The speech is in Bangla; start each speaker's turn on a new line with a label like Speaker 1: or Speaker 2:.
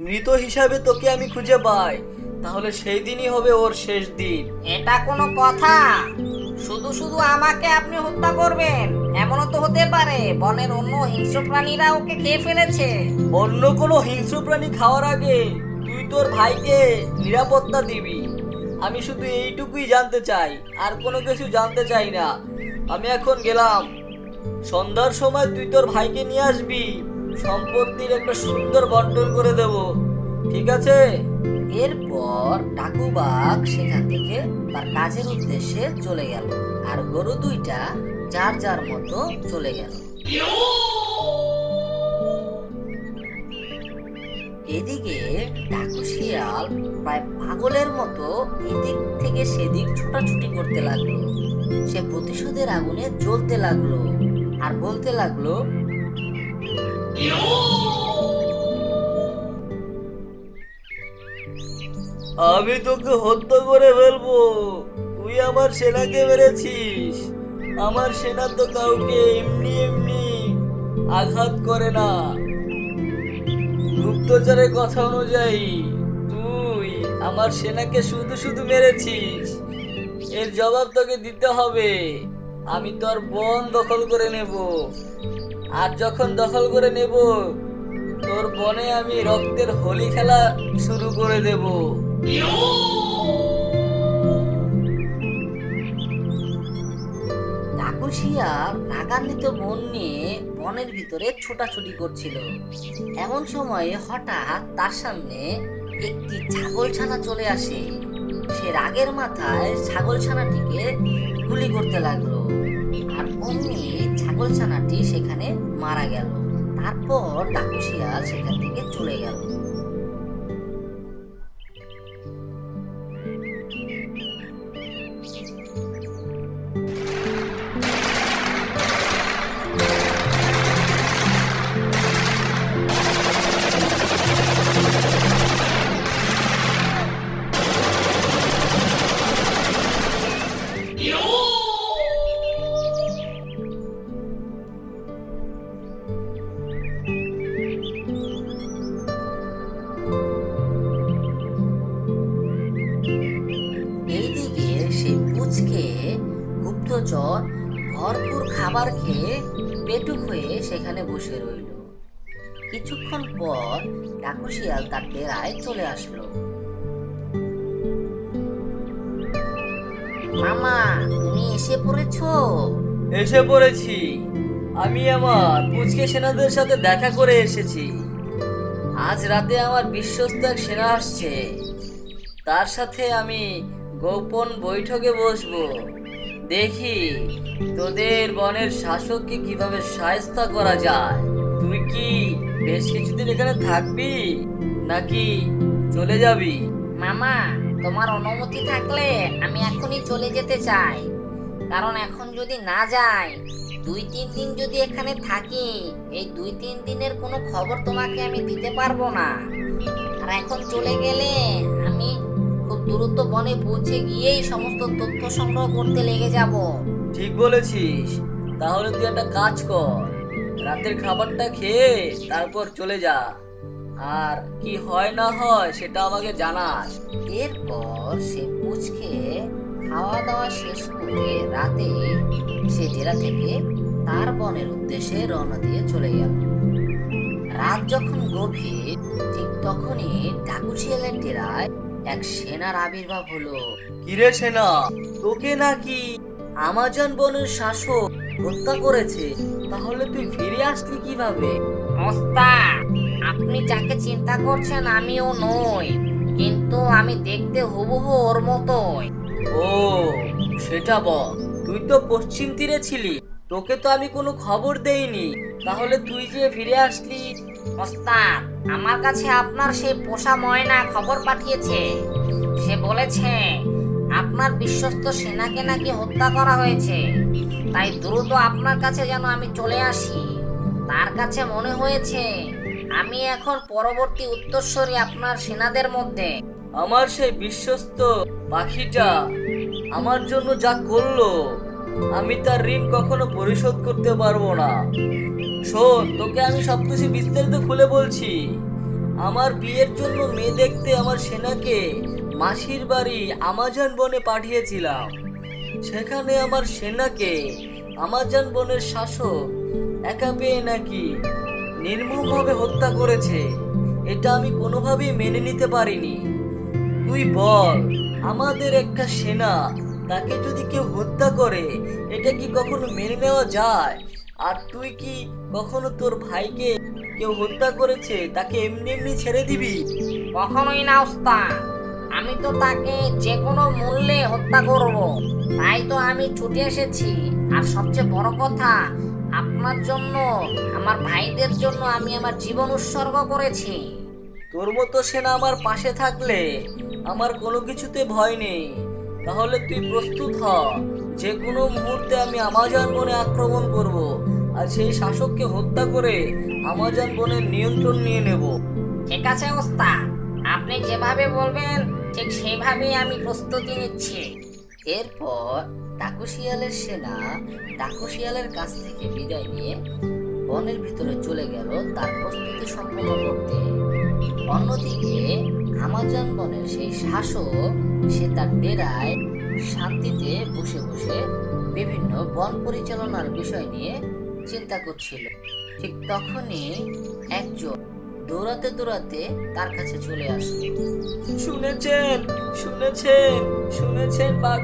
Speaker 1: মৃত হিসাবে তোকে আমি খুঁজে পাই। তাহলে সেই দিনই হবে ওর শেষ দিন।
Speaker 2: এটা কোনো কথা। শুধু শুধু আমাকে আপনি হত্যা করবেন। এমনও তো হতে পারে বনের অন্য হিংস্র প্রাণীরা ওকে খেয়ে ফেলেছে।
Speaker 1: অন্য কোনো হিংস্র প্রাণী খাওয়ার আগে তুই তোর ভাইকে নিরাপত্তা দিবি। আমি শুধু এইটুকুই জানতে চাই আর কোনো কিছু জানতে চাই না। আমি এখন গেলাম। সন্ধ্যার সময় তুই তোর ভাইকে নিয়ে আসবি। সম্পত্তির একটা সুন্দর বন্টন করে দেব। ঠিক আছে?
Speaker 2: এরপর ডাকুবাগ সেখান থেকে তার কাজের উদ্দেশ্যে চলে গেল আর গরু দুইটা যার যার মতো চলে গেল। এদিকে ডাকু শিয়াল প্রায় পাগলের মতো এদিক থেকে সেদিক ছোটাছুটি করতে লাগল। সে প্রতিশোধের আগুনে জ্বলতে লাগল আর বলতে লাগল
Speaker 1: আমি তোকে হত্যা করে ফেলব। তুই আমার সেনাকে মেরেছিস। আমার সেনা তো কাউকে এমনি এমনি আঘাত করে না। গুপ্তচরের কথা অনুযায়ী তুই আমার সেনাকে শুধু শুধু মেরেছিস। এর জবাব তোকে দিতে হবে। আমি তোর বন দখল করে নেব। আর যখন দখল করে নেব, তোর বনে আমি রক্তের হোলি খেলা শুরু করে দেব।
Speaker 2: ডাকু শিয়াল রাগান্বিত মন নিয়ে বনের ভিতরে ছোটাছুটি করছিল। এমন সময়ে হঠাৎ তার সামনে একটি ছাগলছানা চলে আসে। সে রাগের মাথায় ছাগলছানাটিকে গুলি করতে লাগল। আর অমনি ছাগলছানাটি সেখানে মারা গেল। তারপর ডাকু শিয়াল সেখান থেকে চলে গেল। গুপ্তচর ভরপুর খাবার খেয়ে পেটুক হয়ে সেখানে বসে রইল। কিছুক্ষণ পর ডাকু শিয়াল তার ডেরায় চলে আসলো। মামা, তুমি এসে পড়েছো?
Speaker 1: এসে পড়েছি। আমি আমার পুচকে সেনাদের সাথে দেখা করে এসেছি। আজ রাতে আমার বিশ্বস্ত এক সেনা আসছে। তার সাথে আমি গোপন বৈঠকে বসবো। দেখি, তোদের বনের শাসককে কীভাবে সায়স্তা করা যায়? তুই কি বেশ কিছুদিন এখানে থাকবি? নাকি চলে যাবি?
Speaker 2: মামা, তোমার অনুমতি থাকলে আমি এখনই চলে যেতে চাই। কারণ এখন যদি না যাই, দুই তিন দিন যদি এখানে থাকি, এই দুই তিন দিনের কোনো খবর তোমাকে আমি দিতে পারব না। আর এখন চলে গেলে আমি খুব দ্রুত বনে পৌঁছে গিয়েই সমস্ত তথ্য সংগ্রহ করতে লেগে যাব।
Speaker 1: ঠিক বলেছিস। তাহলে তুই একটা কাজ কর। রাতের খাবারটা খেয়ে তারপর চলে যা। আর কি হয় না হয় সেটা আমাকে জানাস।
Speaker 2: এরপর সে পুচকে খাওয়া দাওয়া শেষ করে রাতে সে ডেরা থেকে তার বনের উদ্দেশ্যে রওনা দিয়ে চলে গেল। রাত যখন গভীর ঠিক তখনই ডাকুশিয়ালের ডেরায় এক সেনার আবির্ভাব হলো।
Speaker 1: কিরে সেনা? তোকে নাকি আমাজন বনের শাসক হত্যা করেছে? তাহলে তুই ফিরে আসলি কীভাবে?
Speaker 2: ওস্তাদ আপনি যাকে চিন্তা করছেন আমিও নই কিন্তু আমি দেখতে হুবহু ওর মতোই।
Speaker 1: ও সেটা বল। তুই তো পশ্চিম তীরে ছিলি তোকে তো আমি কোনো খবর দেইনি। তাহলে তুই যে ফিরে আসলি
Speaker 2: ওস্তাদ, আমার কাছে আপনার সেই পোষা ময়না খবর পাঠিয়েছে। সে বলেছে, আপনার বিশ্বস্ত সেনাকে নাকি হত্যা করা হয়েছে। তাই দ্রুত আপনার কাছে যেন আমি চলে আসি। তার কাছে মনে হয়েছে, আমি এখন পরবর্তী উত্তরস্বরী আপনার সেনাদের মধ্যে।
Speaker 1: আমার সেই বিশ্বস্ত পাখিটা আমার জন্য যা করল আমি তার ঋণ কখনো পরিশোধ করতে পারব না। শোন, তোকে আমি সবকিছু বিস্তারিত খুলে বলছি। আমার বিয়ের জন্য মেয়ে দেখতে আমার সেনাকে মাসির বাড়ি আমাজন বনে পাঠিয়েছিলাম। সেখানে আমার সেনাকে আমাজন বনের শাসক একা পেয়ে নাকি নির্মমভাবে হত্যা করেছে, এটা আমি কোনোভাবেই মেনে নিতে পারিনি। তুই বল, আমাদের একটা সেনা তাকে যদি কেউ হত্যা করে এটা কি কখনো মেনে নেওয়া যায়? আর তুই কি কখনো তোর ভাইকে কেউ হত্যা করেছে তাকে এমনি এমনি ছেড়ে দিবি?
Speaker 2: কখনোই না ওস্তাদ। আমি তো তাকে যে কোনো মূল্যে হত্যা করব। তাই তো আমি ছুটে এসেছি। আর সবচেয়ে বড় কথা আপনার জন্য আমার ভাইদের জন্য আমি আমার জীবন উৎসর্গ করেছি।
Speaker 1: তোর মতো সেনা আমার পাশে থাকলে আমার কোনো কিছুতে ভয় নেই। তাহলে তুই প্রস্তুত হ। যে কোনো মুহূর্তে আমি আমাজন বনে আক্রমণ করব আর সেই শাসককে হত্যা করে আমাজন বনের নিয়ন্ত্রণ নিয়ে নেব।
Speaker 2: ঠিক আছে ওস্তাদ। আপনি যেভাবে বলবেন ঠিক সেভাবেই আমি প্রস্তুতি নিচ্ছি।
Speaker 1: এরপর ডাকুশিয়ালের সেনা ডাকুশিয়ালের কাছ থেকে বিদায় নিয়ে বনের ভিতরে চলে গেল তার প্রস্তুতি সম্পন্ন করতে। অন্যদিকে আমাজন বনের সেই শাসক সে তার ডেরায় শান্তিতে বসে বসে বিভিন্ন বন পরিচালনার বিষয় নিয়ে চিন্তা করছিল। ঠিক তখনই একজন দৌড়াতে দৌড়াতে তার কাছে চলে আসলো। শুনেছেন শুনেছেন শুনেছেন বাঘ